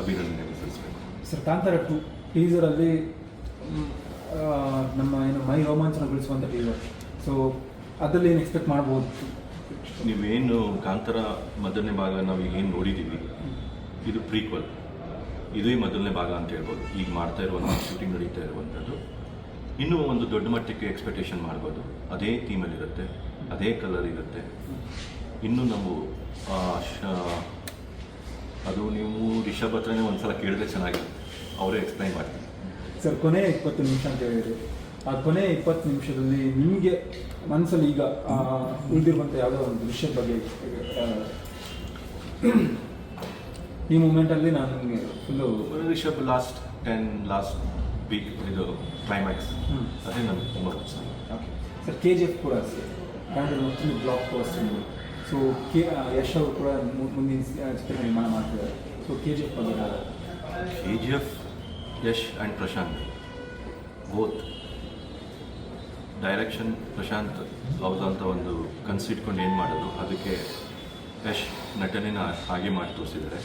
ಅಭಿನಂದನೆ ಸಲ್ಲಿಸಬೇಕು sir Kantara to ಟೀಸರಲ್ಲಿ ನಮ್ಮ ಏನು ಮೈ ರೋಮಾಂಚನಗೊಳಿಸುವಂಥ ಟೀಸರ್ ಸೊ ಅದರಲ್ಲಿ ಏನು ಎಕ್ಸ್ಪೆಕ್ಟ್ ಮಾಡ್ಬೋದು? ನೀವೇನು ಕಾಂತಾರ ಮೊದಲನೇ ಭಾಗ ನಾವು ಈಗ ಏನು ನೋಡಿದ್ದೀವಿ ಇದು ಪ್ರೀಕ್ವಲ್ ಇದೇ ಮೊದಲನೇ ಭಾಗ ಅಂತ ಹೇಳ್ಬೋದು. ಈಗ ಮಾಡ್ತಾ ಇರುವಂಥ ಶೂಟಿಂಗ್ ನಡೀತಾ ಇರುವಂಥದ್ದು ಇನ್ನೂ ಒಂದು ದೊಡ್ಡ ಮಟ್ಟಕ್ಕೆ ಎಕ್ಸ್ಪೆಕ್ಟೇಷನ್ ಮಾಡ್ಬೋದು. ಅದೇ ಥೀಮಲ್ಲಿರುತ್ತೆ ಅದೇ ಕಲರ್ ಇರುತ್ತೆ. ಇನ್ನೂ ನಾವು ಅದು ನೀವು ರಿಷಬ್ ಹತ್ರನೇ ಒಂದ್ಸಲ ಕೇಳಿದ್ರೆ ಚೆನ್ನಾಗಿರುತ್ತೆ. ಅವರೇ ಎಕ್ಸ್ಪ್ಲೈನ್ ಮಾಡ್ತೀನಿ. ಸರ್ ಕೊನೆ ಇಪ್ಪತ್ತು ನಿಮಿಷ ಅಂತ ಹೇಳಿದ್ರಿ. ಆ ಕೊನೆ ಇಪ್ಪತ್ತು ನಿಮಿಷದಲ್ಲಿ ನಿಮಗೆ ಮನಸ್ಸಲ್ಲಿ ಈಗ ಉಳಿದಿರುವಂಥ ಯಾವುದೋ ಒಂದು ವಿಷಯದ ಬಗ್ಗೆ ಈ ಮೂಮೆಂಟಲ್ಲಿ ನಾನು ನಿಮಗೆ full Rishab last ten last week ಇದು ಕ್ಲೈಮ್ಯಾಕ್ಸ್. ಅದೇ ನನಗೆ ತುಂಬ okay sir K G F ಕೂಡ ಮತ್ತೊಂದು block post so K Yash ಅವರು ಕೂಡ ಮುಂದಿನ ಚಿತ್ರ ನಿರ್ಮಾಣ ಮಾಡ್ತಿದ್ದಾರೆ. ಸೊ ಕೆ ಜಿ ಎಫ್ ಬಗ್ಗೆ K G F Yash and Prashanth both direction Prashanth ಅಂತ ಒಂದು ಕನ್ಸಿಟ್ಕೊಂಡು ಏನು ಮಾಡೋದು? ಅದಕ್ಕೆ ಯಶ್ ನಟನೆನ ಹಾಗೆ ಮಾಡಿ ತೋರಿಸಿದ್ದಾರೆ.